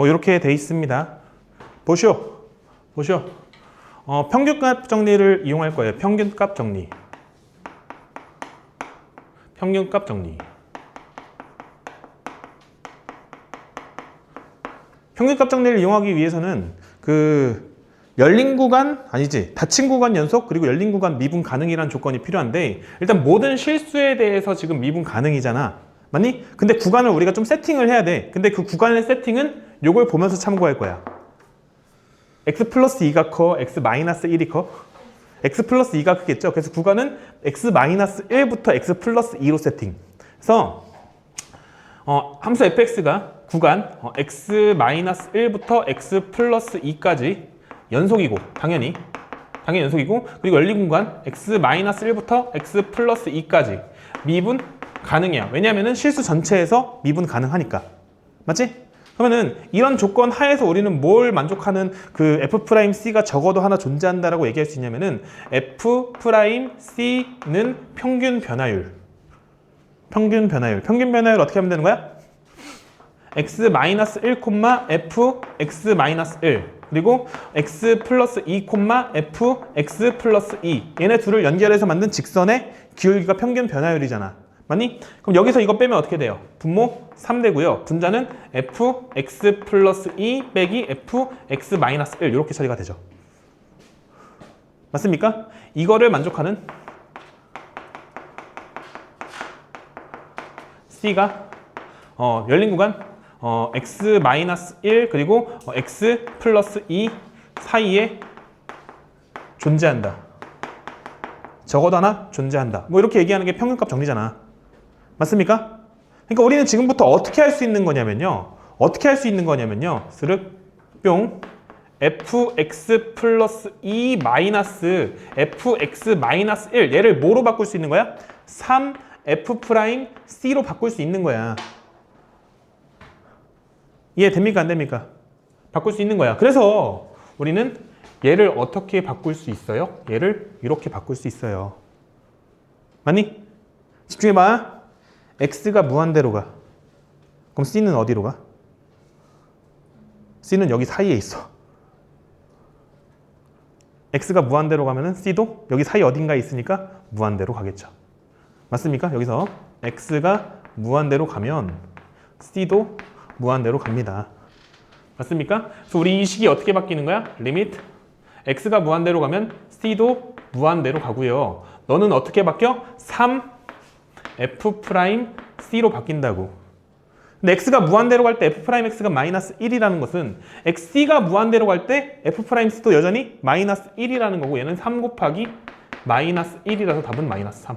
뭐 이렇게 돼 있습니다. 보시오. 보시오. 어, 평균값 정리를 이용할 거예요. 평균값 정리. 평균값 정리. 평균값 정리를 이용하기 위해서는 그 열린 구간 아니지 닫힌 구간 연속 그리고 열린 구간 미분 가능이라는 조건이 필요한데 일단 모든 실수에 대해서 지금 미분 가능이잖아 맞니? 근데 구간을 우리가 좀 세팅을 해야 돼. 근데 그 구간의 세팅은 요걸 보면서 참고할 거야. x 플러스 2가 커 x 마이너스 1이 커? x 플러스 2가 크겠죠? 그래서 구간은 x 마이너스 1부터 x 플러스 2로 세팅. 그래서 어, 함수 fx가 구간 어, x 마이너스 1부터 x 플러스 2까지 연속이고 당연히. 당연히 연속이고 그리고 열린 공간 x 마이너스 1부터 x 플러스 2까지. 미분 가능해요. 왜냐하면 실수 전체에서 미분 가능하니까 맞지? 그러면은 이런 조건 하에서 우리는 뭘 만족하는 그 f 프라임 c가 적어도 하나 존재한다라고 얘기할 수 있냐면은 f 프라임 c는 평균 변화율 평균 변화율 평균 변화율 어떻게 하면 되는 거야? x 마이너스 1, f x 마이너스 1 그리고 x 플러스 2, f x 플러스 2 얘네 둘을 연결해서 만든 직선의 기울기가 평균 변화율이잖아 맞니? 그럼 여기서 이거 빼면 어떻게 돼요? 분모 3되고요 분자는 f x 플러스 2 빼기 f x 마이너스 1 이렇게 처리가 되죠 맞습니까? 이거를 만족하는 C가 어, 열린 구간 어, x 마이너스 1 그리고 어, x 플러스 2 사이에 존재한다. 적어도 하나 존재한다. 뭐 이렇게 얘기하는 게 평균값 정리잖아. 맞습니까? 그러니까 우리는 지금부터 어떻게 할 수 있는 거냐면요. 어떻게 할 수 있는 거냐면요. 스륵 뿅 fx 플러스 2 마이너스 fx 마이너스 1 얘를 뭐로 바꿀 수 있는 거야? 3 f 프라임 c로 바꿀 수 있는 거야. 이해 됩니까? 안 됩니까? 바꿀 수 있는 거야. 그래서 우리는 얘를 어떻게 바꿀 수 있어요? 얘를 이렇게 바꿀 수 있어요. 맞니? 집중해봐. X가 무한대로 가. 그럼 c는 어디로 가? c는 여기 사이에 있어. x가 무한대로 가면은 c도 여기 사이 어딘가에 있으니까 무한대로 가겠죠. 맞습니까? 여기서 x가 무한대로 가면 c도 무한대로 갑니다. 맞습니까? 그래서 우리 이 식이 어떻게 바뀌는 거야? 리미트 x가 무한대로 가면 c도 무한대로 가고요. 너는 어떻게 바뀌어? 3 f 프라임 c로 바뀐다고. 근데 x가 무한대로 갈 때 f 프라임 x가 마이너스 1이라는 것은 xc가 무한대로 갈 때 f 프라임 c도 여전히 마이너스 1이라는 거고 얘는 3 곱하기 마이너스 1이라서 답은 마이너스 3.